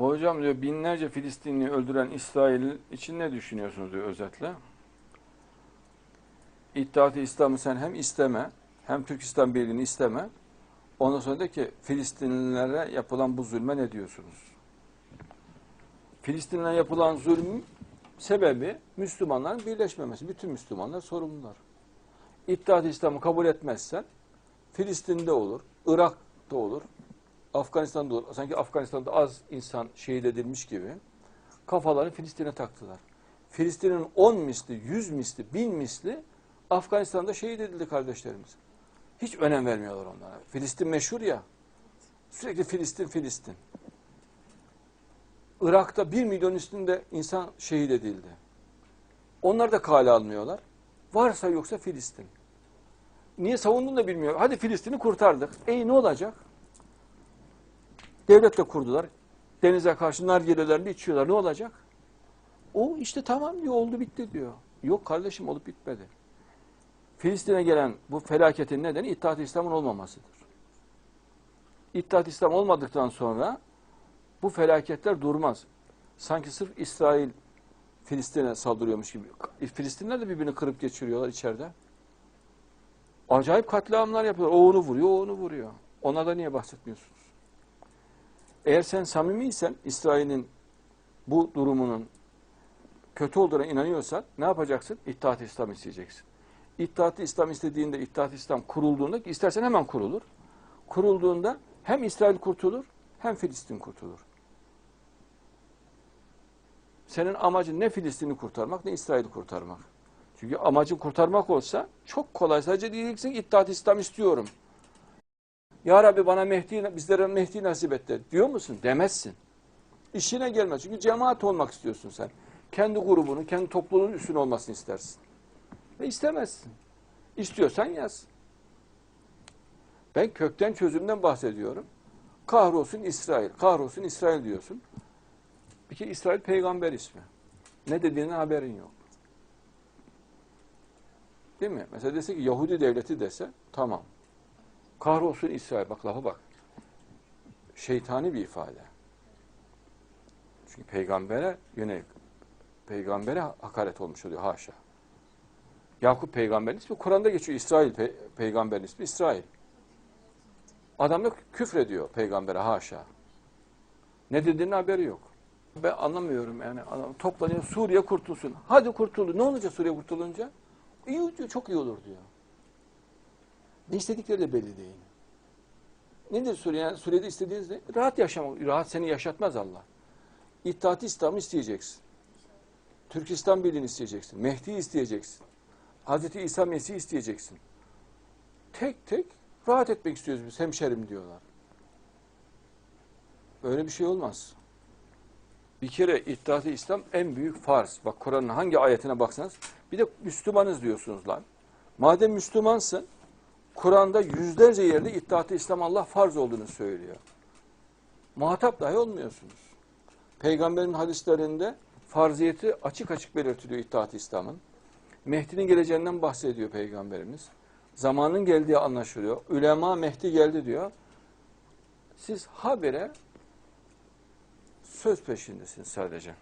Hocam diyor binlerce Filistinli öldüren İsrail için ne düşünüyorsunuz diyor özetle. İttihat-ı İslam'ı sen hem isteme hem Türkistan Birliği'ni isteme. Ondan sonra de ki Filistinlilere yapılan bu zulme ne diyorsunuz? Filistinlilere yapılan zulmün sebebi Müslümanların birleşmemesi. Bütün Müslümanlar sorumlular. İttihat-ı İslam'ı kabul etmezsen Filistin'de olur, Irak'ta olur, Afganistan'da olur. Sanki Afganistan'da az insan şehit edilmiş gibi kafaları Filistin'e taktılar. Filistin'in 10 misli, 100 misli, 1000 misli Afganistan'da şehit edildi kardeşlerimiz. Hiç önem vermiyorlar onlara. Filistin meşhur ya. Sürekli Filistin, Filistin. Irak'ta 1 milyon üstünde insan şehit edildi. Onlar da kale almıyorlar. Varsa yoksa Filistin. Niye savunduğunu da bilmiyor. Hadi Filistin'i kurtardık. E ne olacak? Devlet de kurdular. Denize karşı nargilelerini içiyorlar. Ne olacak? O işte tamam diyor oldu bitti diyor. Yok kardeşim olup bitmedi. Filistin'e gelen bu felaketin nedeni İttihat-ı İslam'ın olmamasıdır. İttihat-ı İslam olmadıktan sonra bu felaketler durmaz. Sanki sırf İsrail Filistin'e saldırıyormuş gibi. Filistinler de birbirini kırıp geçiriyorlar içeride. Acayip katliamlar yapıyorlar. O onu vuruyor, o onu vuruyor. Ona da niye bahsetmiyorsunuz? Eğer sen samimiysen İsrail'in bu durumunun kötü olduğuna inanıyorsan ne yapacaksın? İttihat-ı İslam isteyeceksin. İttihat-ı İslam istediğinde, İttihat-ı İslam kurulduğunda, istersen hemen kurulur. Kurulduğunda hem İsrail kurtulur, hem Filistin kurtulur. Senin amacın ne Filistin'i kurtarmak, ne İsrail'i kurtarmak. Çünkü amacın kurtarmak olsa çok kolay. Sadece diyeceksin İttihat-ı İslam istiyorum. Ya Rabbi bana Mehdi, bizlere Mehdi nasip et de. Diyor musun? Demezsin. İşine gelmez. Çünkü cemaat olmak istiyorsun sen. Kendi grubunun, kendi topluluğunun üstün olmasını istersin. Ve istemezsin. İstiyorsan yaz. Ben kökten çözümden bahsediyorum. Kahrolsun İsrail, kahrolsun İsrail diyorsun. Bir kere İsrail peygamber ismi. Ne dediğine haberin yok. Değil mi? Mesela dese ki Yahudi devleti dese tamam. Kahrolsun İsrail. Bak lafa bak. Şeytani bir ifade. Çünkü peygambere yönelik peygambere hakaret olmuş oluyor haşa. Yakup peygamberin ismi Kur'an'da geçiyor. İsrail pe peygamberin ismi İsrail. Adam da küfrediyor peygambere haşa. Ne dediğinin haberi yok. Ben anlamıyorum yani. Adam toplanıyor Suriye kurtulsun. Hadi kurtuldu. Ne olacak Suriye kurtulunca? İyi çok iyi olur diyor. Ne istedikleri de belli değil. Nedir Suriye? Yani Suriye'de istediğiniz ne? Rahat yaşamak. Rahat seni yaşatmaz Allah. İttihat İslam'ı isteyeceksin. Türkistan Birliği'ni isteyeceksin. Mehdi'yi isteyeceksin. Hazreti İsa Mesih'i isteyeceksin. Tek tek rahat etmek istiyoruz biz hemşerim diyorlar. Böyle bir şey olmaz. Bir kere İttihat-ı İslam en büyük farz. Bak Kur'an'ın hangi ayetine baksanız bir de Müslümanız diyorsunuz lan. Madem Müslümansın Kur'an'da yüzlerce yerde İttihat-ı İslam Allah farz olduğunu söylüyor. Muhatap dahi olmuyorsunuz. Peygamberin hadislerinde farziyeti açık açık belirtiliyor İttihat-ı İslam'ın. Mehdi'nin geleceğinden bahsediyor Peygamberimiz. Zamanın geldiği anlaşılıyor. Ülema Mehdi geldi diyor. Siz habire söz peşindesiniz sadece.